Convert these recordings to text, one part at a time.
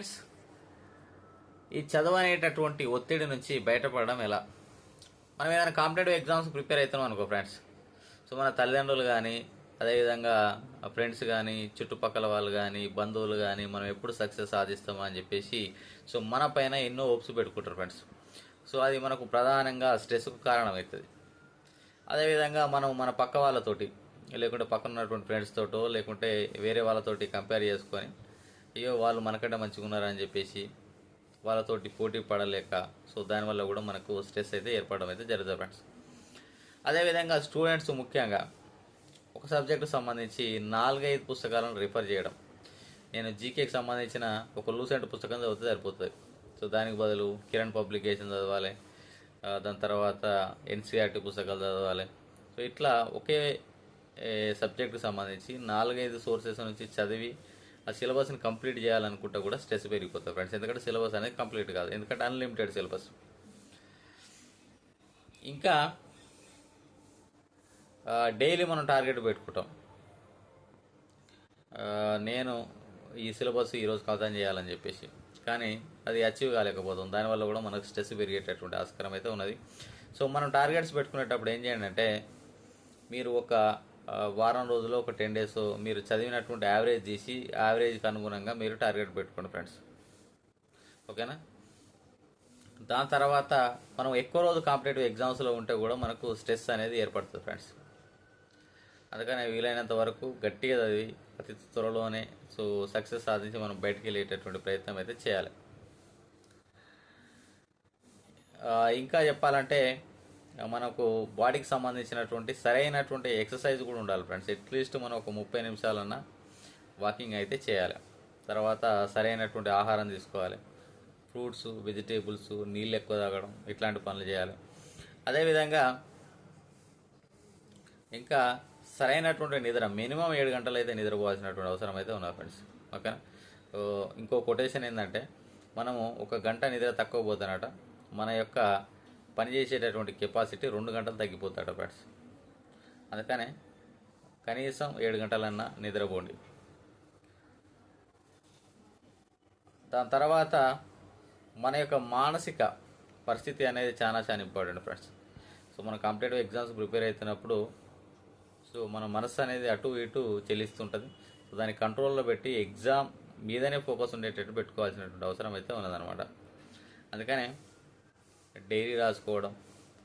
Friends ఈ చదువు అనేటటువంటి ఒత్తిడి నుంచి బయటపడడం ఎలా? మనం ఏదైనా కాంపిటేటివ్ ఎగ్జామ్స్ ప్రిపేర్ అవుతున్నాం అనుకో ఫ్రెండ్స్. సో మన తల్లిదండ్రులు కానీ అదేవిధంగా ఫ్రెండ్స్ కానీ చుట్టుపక్కల వాళ్ళు కానీ బంధువులు కానీ మనం ఎప్పుడు సక్సెస్ సాధిస్తామా అని చెప్పేసి సో మన పైన ఎన్నో ఓప్స్ పెట్టుకుంటారు ఫ్రెండ్స్. సో అది మనకు ప్రధానంగా స్ట్రెస్కు కారణమవుతుంది. అదేవిధంగా మనం మన పక్క వాళ్ళతోటి లేకుంటే పక్కన ఉన్నటువంటి ఫ్రెండ్స్ తోటో లేకుంటే వేరే వాళ్ళతోటి కంపేర్ చేసుకొని అయ్యో వాళ్ళు మనకంటే మంచిగా ఉన్నారని చెప్పేసి వాళ్ళతోటి పోటీ పడలేక సో దానివల్ల కూడా మనకు స్ట్రెస్ అయితే ఏర్పడడం అయితే జరుగుతుంది ఫ్రెండ్స్ అదేవిధంగా స్టూడెంట్స్ ముఖ్యంగా ఒక సబ్జెక్టు సంబంధించి నాలుగైదు పుస్తకాలను రిఫర్ చేయడం. నేను జీకేకి సంబంధించిన ఒక లూసెంట్ పుస్తకం చదివితే సరిపోతుంది. సో దానికి బదులు కిరణ్ పబ్లికేషన్ చదవాలి దాని తర్వాత ఎన్సీఆర్టీ పుస్తకాలు చదవాలి. సో ఇట్లా ఒకే సబ్జెక్టుకి సంబంధించి నాలుగైదు సోర్సెస్ నుంచి చదివి ఆ సిలబస్ని కంప్లీట్ చేయాలనుకుంటే కూడా స్ట్రెస్ పెరిగిపోతుంది ఫ్రెండ్స్. ఎందుకంటే సిలబస్ అనేది కంప్లీట్ కాదు. ఎందుకంటే అన్లిమిటెడ్ సిలబస్. ఇంకా డైలీ మనం టార్గెట్ పెట్టుకుంటాం. నేను ఈ సిలబస్ ఈరోజు కథం చేయాలని చెప్పేసి. కానీ అది అచీవ్ కాలేకపోతుంది దానివల్ల కూడా మనకు స్ట్రెస్ పెరిగేటటువంటి ఆస్కారం అయితే ఉన్నది. సో మనం టార్గెట్స్ పెట్టుకునేటప్పుడు ఏం చేయండి అంటే మీరు ఒక వారం రోజుల్లో ఒక టెన్ డేస్ మీరు చదివినటువంటి యావరేజ్ తీసి యావరేజ్కి అనుగుణంగా మీరు టార్గెట్ పెట్టుకోండి ఫ్రెండ్స్ ఓకేనా? దాని తర్వాత మనం ఎక్కువ రోజు కాంపిటేటివ్ ఎగ్జామ్స్లో ఉంటే కూడా మనకు స్ట్రెస్ అనేది ఏర్పడుతుంది ఫ్రెండ్స్ అందుకని వీలైనంత వరకు గట్టిగా చదివి అతి త్వరలోనే సో సక్సెస్ సాధించి మనం బయటికి వెళ్ళేటటువంటి ప్రయత్నం అయితే చేయాలి. ఇంకా చెప్పాలంటే మనకు బాడీకి సంబంధించినటువంటి సరైనటువంటి ఎక్సర్సైజ్ కూడా ఉండాలి ఫ్రెండ్స్ అట్లీస్ట్ మనం ఒక ముప్పై నిమిషాలన్నా వాకింగ్ అయితే చేయాలి. తర్వాత సరైనటువంటి ఆహారం తీసుకోవాలి. ఫ్రూట్స్ వెజిటేబుల్స్ నీళ్ళు ఎక్కువ తాగడం ఇట్లాంటి పనులు చేయాలి. అదేవిధంగా ఇంకా సరైనటువంటి నిద్ర మినిమం ఏడు గంటలు అయితే నిద్రపోవాల్సినటువంటి అవసరం అయితే ఉన్నారు ఫ్రెండ్స్ ఓకేనా? ఇంకో కొటేషన్ ఏంటంటే మనము ఒక గంట నిద్ర తక్కువ పోతున్నట మన యొక్క పనిచేసేటటువంటి కెపాసిటీ రెండు గంటలు తగ్గిపోతాడు ఫ్రెండ్స్ అందుకనే కనీసం ఏడు గంటలన్నా నిద్రపోండి. దాని తర్వాత మన యొక్క మానసిక పరిస్థితి అనేది చాలా చాలా ఇంపార్టెంట్ ఫ్రెండ్స్. సో మనం కాంపిటేటివ్ ఎగ్జామ్స్ ప్రిపేర్ అవుతున్నప్పుడు సో మన మనసు అనేది అటు ఇటు చెల్లిస్తుంటుంది. సో దాన్ని కంట్రోల్లో పెట్టి ఎగ్జామ్ మీదనే ఫోకస్ ఉండేటట్టు పెట్టుకోవాల్సినటువంటి అవసరం అయితే ఉన్నదన్నమాట. అందుకనే డైరీ రాసుకోవడం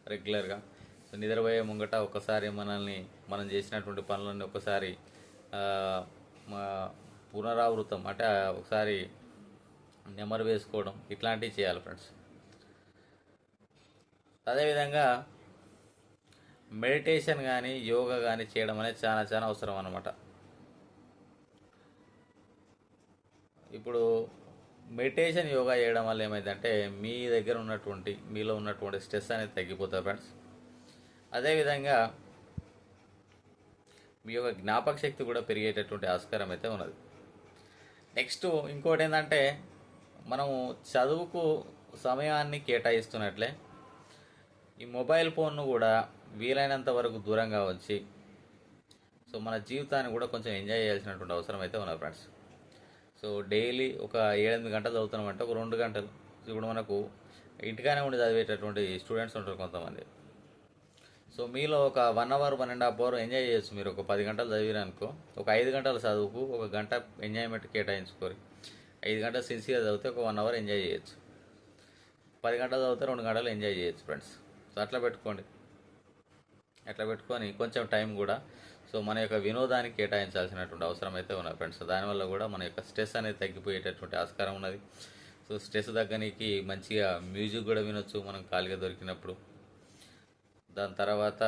రెగ్యులర్గా. సో నిద్రపోయే ముంగట ఒకసారి మనల్ని మనం చేసినటువంటి పనులన్నీ ఒకసారి మా- పునరావృతం అంటే ఒకసారి నెమరు వేసుకోవడం ఇట్లాంటివి చేయాలి ఫ్రెండ్స్. అదేవిధంగా మెడిటేషన్ కానీ యోగా కానీ చేయడం అనేది చాలా చాలా అవసరం అన్నమాట. ఇప్పుడు మెడిటేషన్ యోగా చేయడం వల్ల ఏమైందంటే మీ దగ్గర ఉన్నటువంటి మీలో ఉన్నటువంటి స్ట్రెస్ అనేది తగ్గిపోతుంది ఫ్రెండ్స్. అదేవిధంగా మీ యొక్క జ్ఞాపక శక్తి కూడా పెరిగేటటువంటి ఆస్కారం అయితే ఉన్నది. నెక్స్ట్ ఇంకోటి ఏంటంటే మనము చదువుకు సమయాన్ని కేటాయిస్తున్నట్లే ఈ మొబైల్ ఫోన్ను కూడా వీలైనంత వరకు దూరంగా ఉంచి సో మన జీవితాన్ని కూడా కొంచెం ఎంజాయ్ చేయాల్సినటువంటి అవసరం అయితే ఉన్నది ఫ్రెండ్స్. సో డైలీ ఒక ఏడెనిమిది గంటలు చదువుతున్నామంటే ఒక రెండు గంటలు. ఇప్పుడు మనకు ఇంటికానే ఉండి చదివేటటువంటి స్టూడెంట్స్ ఉంటారు కొంతమంది. సో మీలో ఒక one hour one and half hour enjoy చేయొచ్చు మీరు. ఒక పది గంటలు చదివిరనుకో ఒక ఐదు గంటల చదువుకు ఒక గంట ఎంజాయ్మెంట్ కేటాయించుకోరు ఐదు గంటలు సిన్సియర్ చదివితే ఒక వన్ అవర్ ఎంజాయ్ చేయొచ్చు. పది గంటలు చదివితే రెండు గంటలు ఎంజాయ్ చేయొచ్చు ఫ్రెండ్స్. సో అట్లా పెట్టుకోండి. అట్లా పెట్టుకొని కొంచెం టైం కూడా సో మన యొక్క వినోదానికి కేటాయించాల్సినటువంటి అవసరం అయితే ఉన్నది ఫ్రెండ్స్. దానివల్ల కూడా మన యొక్క స్ట్రెస్ అనేది తగ్గిపోయేటటువంటి ఆస్కారం ఉన్నది. సో స్ట్రెస్ తగ్గడానికి మంచిగా మ్యూజిక్ కూడా వినొచ్చు మనం ఖాళీగా దొరికినప్పుడు. దాని తర్వాత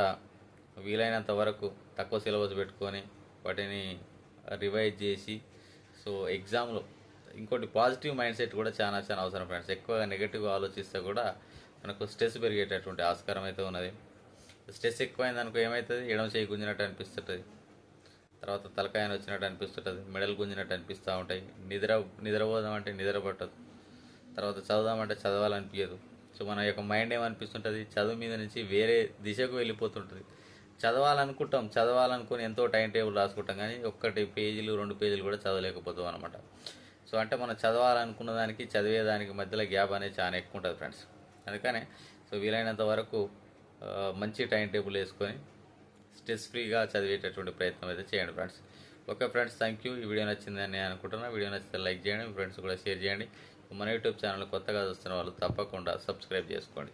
వీలైనంత వరకు తక్కువ సిలబస్ పెట్టుకొని వాటిని రివైజ్ చేసి సో ఎగ్జామ్లో ఇంకోటి పాజిటివ్ మైండ్ సెట్ కూడా చాలా చాలా అవసరం ఫ్రెండ్స్. ఎక్కువగా నెగిటివ్ ఆలోచిస్తే కూడా మనకు స్ట్రెస్ పెరిగేటటువంటి ఆస్కారం అయితే ఉన్నది. స్ట్రెస్ ఎక్కువైంది అనుకో ఏమవుతుంది ఎడమ చేయి గుంజినట్టు అనిపిస్తుంటుంది. తర్వాత తలకాయన వచ్చినట్టు అనిపిస్తుంటుంది. మెడలు గుంజినట్టు అనిపిస్తూ ఉంటాయి. నిద్ర నిద్రపోదామంటే నిద్ర పట్టదు. తర్వాత చదువుదామంటే చదవాలనిపించదు సో మన యొక్క మైండ్ ఏమనిపిస్తుంటుంది? చదువు మీద నుంచి వేరే దిశకు వెళ్ళిపోతుంటుంది. చదవాలనుకుంటాం. చదవాలనుకుని ఎంతో టైం టేబుల్ రాసుకుంటాం కానీ ఒక్కటి పేజీలు రెండు పేజీలు కూడా చదవలేకపోతాం అనమాట సో అంటే మనం చదవాలనుకున్న దానికి చదివేదానికి మధ్యలో గ్యాప్ అనేది చాలా ఎక్కువ ఉంటుంది ఫ్రెండ్స్. అందుకనే సో వీలైనంత వరకు మంచి టైం టేబుల్ వేసుకొని స్ట్రెస్ ఫ్రీగా చదివేటటువంటి ప్రయత్నం అయితే చేయండి friends. Okay friends thank you. ఈ వీడియో నచ్చిందని నేను అనుకుంటున్నా. వీడియో నచ్చితే లైక్ చేయండి మీ ఫ్రెండ్స్ కూడా షేర్ చేయండి. మన యూట్యూబ్ ఛానల్ కొత్తగా చూస్తున్న వాళ్ళు తప్పకుండా సబ్స్క్రైబ్ చేసుకోండి.